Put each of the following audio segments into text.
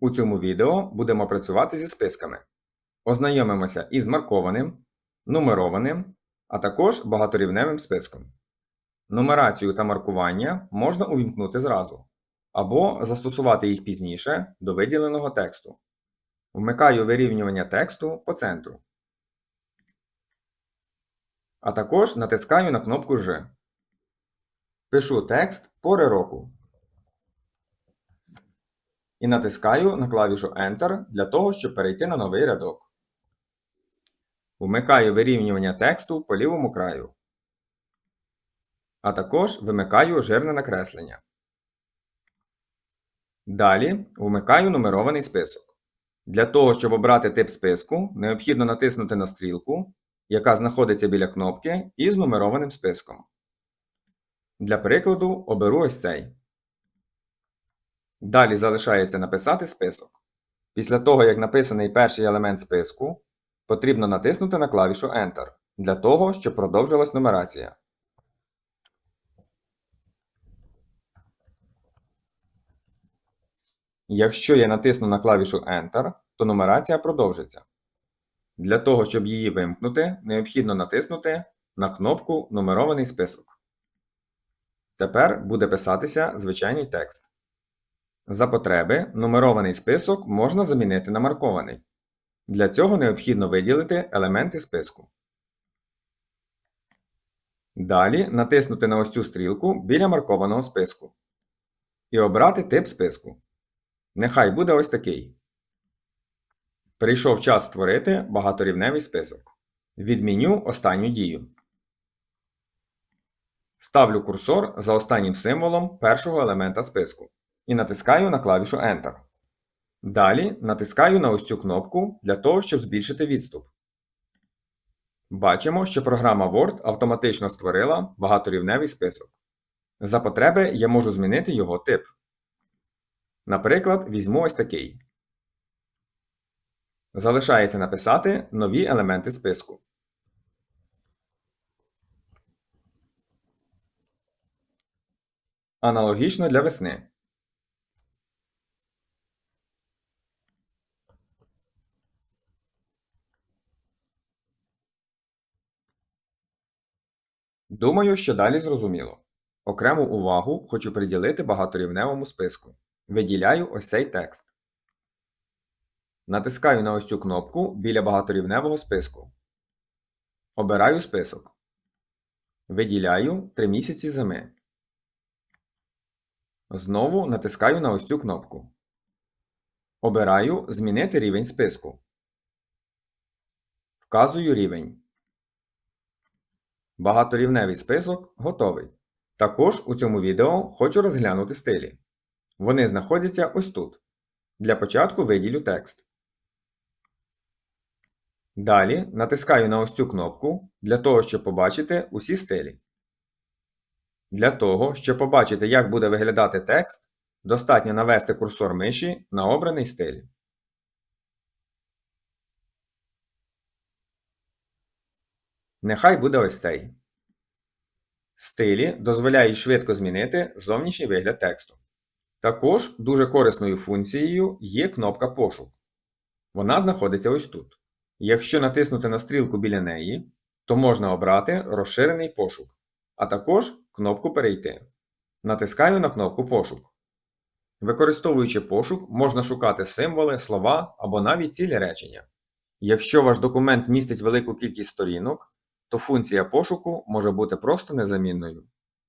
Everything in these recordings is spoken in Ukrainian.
У цьому відео будемо працювати зі списками. Ознайомимося із маркованим, нумерованим, а також багаторівневим списком. Нумерацію та маркування можна увімкнути зразу або застосувати їх пізніше до виділеного тексту. Вмикаю вирівнювання тексту по центру. А також натискаю на кнопку Ж. Пишу текст пори року. І натискаю на клавішу Enter для того, щоб перейти на новий рядок. Вмикаю вирівнювання тексту по лівому краю. А також вимикаю жирне накреслення. Далі вмикаю нумерований список. Для того, щоб обрати тип списку, необхідно натиснути на стрілку, яка знаходиться біля кнопки із нумерованим списком. Для прикладу оберу ось цей. Далі залишається написати список. Після того, як написаний перший елемент списку, потрібно натиснути на клавішу Enter для того, щоб продовжилась нумерація. Якщо я натисну на клавішу Enter, то нумерація продовжиться. Для того, щоб її вимкнути, необхідно натиснути на кнопку Нумерований список. Тепер буде писатися звичайний текст. За потреби нумерований список можна замінити на маркований. Для цього необхідно виділити елементи списку. Далі натиснути на ось цю стрілку біля маркованого списку. І обрати тип списку. Нехай буде ось такий. Прийшов час створити багаторівневий список. Відміню останню дію. Ставлю курсор за останнім символом першого елемента списку і натискаю на клавішу Enter. Далі натискаю на ось цю кнопку для того, щоб збільшити відступ. Бачимо, що програма Word автоматично створила багаторівневий список. За потреби я можу змінити його тип. Наприклад, візьму ось такий. Залишається написати нові елементи списку. Аналогічно для весни. Думаю, що далі зрозуміло. Окрему увагу хочу приділити багаторівневому списку. Виділяю ось цей текст. Натискаю на ось цю кнопку біля багаторівневого списку. Обираю список. Виділяю 3 місяці зими. Знову натискаю на ось цю кнопку. Обираю Змінити рівень списку. Вказую рівень. Багаторівневий список готовий. Також у цьому відео хочу розглянути стилі. Вони знаходяться ось тут. Для початку виділю текст. Далі натискаю на ось цю кнопку для того, щоб побачити усі стилі. Для того, щоб побачити, як буде виглядати текст, достатньо навести курсор миші на обраний стиль. Нехай буде ось цей. Стилі дозволяють швидко змінити зовнішній вигляд тексту. Також дуже корисною функцією є кнопка Пошук. Вона знаходиться ось тут. Якщо натиснути на стрілку біля неї, то можна обрати розширений пошук, а також кнопку Перейти. Натискаю на кнопку Пошук. Використовуючи пошук, можна шукати символи, слова або навіть цілі речення. Якщо ваш документ містить велику кількість сторінок, то функція пошуку може бути просто незамінною.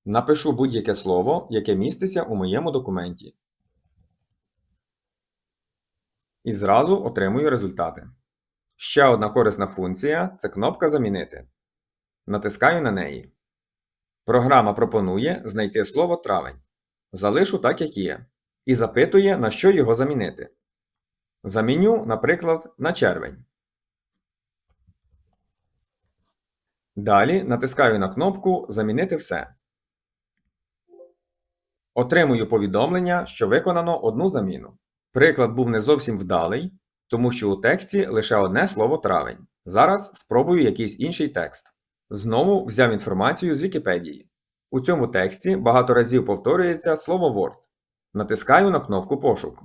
Напишу будь-яке слово, яке міститься у моєму документі. І зразу отримую результати. Ще одна корисна функція це кнопка Замінити. Натискаю на неї. Програма пропонує знайти слово травень. Залишу так, як є. І запитує, на що його замінити. Заміню, наприклад, на червень. Далі натискаю на кнопку Замінити все. Отримую повідомлення, що виконано одну заміну. Приклад був не зовсім вдалий, тому що у тексті лише одне слово травень. Зараз спробую якийсь інший текст. Знову взяв інформацію з Вікіпедії. У цьому тексті багато разів повторюється слово Word. Натискаю на кнопку пошук.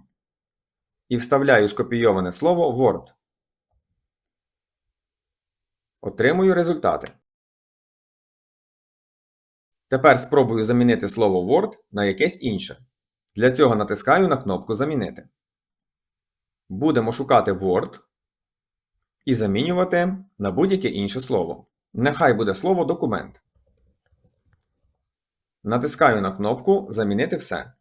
і вставляю скопійоване слово Word. Отримую результати. Тепер спробую замінити слово Word на якесь інше. Для цього натискаю на кнопку Замінити. Будемо шукати Word і замінювати на будь-яке інше слово. Нехай буде слово документ. Натискаю на кнопку Замінити все.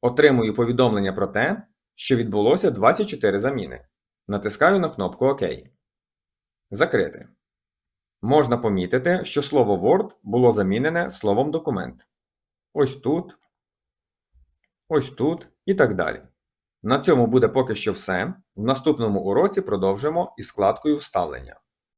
Отримую повідомлення про те, що відбулося 24 заміни. Натискаю на кнопку ОК. Закрити. Можна помітити, що слово Word було замінене словом документ. Ось тут, ось тут і так далі. На цьому буде поки що все. В наступному уроці продовжимо із складкою вставлення.